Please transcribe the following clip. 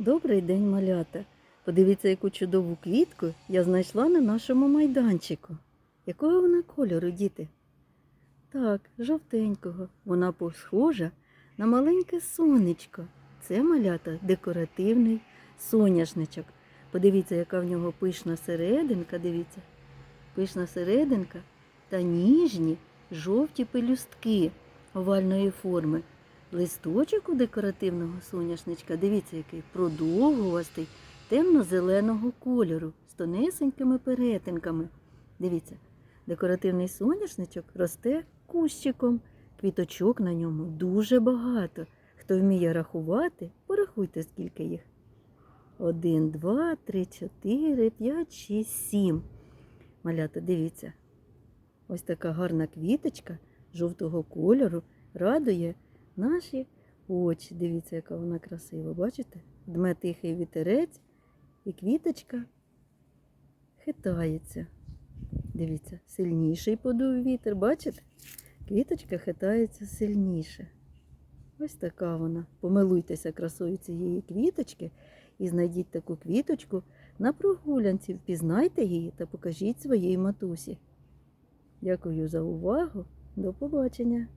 Добрий день, малята. Подивіться, яку чудову квітку я знайшла на нашому майданчику. Якого вона кольору, діти? Так, жовтенького. Вона схожа на маленьке сонечко. Це малята декоративний соняшничок. Подивіться, яка в нього пишна серединка, дивіться. Пишна серединка та ніжні жовті пелюстки овальної форми. Листочок у декоративного соняшничка, дивіться, який продовгувастий, темно-зеленого кольору з тонесенькими перетинками. Дивіться, декоративний соняшничок росте кущиком. Квіточок на ньому дуже багато. Хто вміє рахувати, порахуйте, скільки їх. Один, два, три, чотири, п'ять, шість, сім. Малята, дивіться. Ось така гарна квіточка жовтого кольору радує наші очі. Дивіться, яка вона красива. Бачите? Дме тихий вітерець, і квіточка хитається. Дивіться, сильніший подув вітер, бачите? Квіточка хитається сильніше. Ось така вона. Помилуйтеся красою цієї квіточки і знайдіть таку квіточку на прогулянці. Впізнайте її та покажіть своїй матусі. Дякую за увагу. До побачення!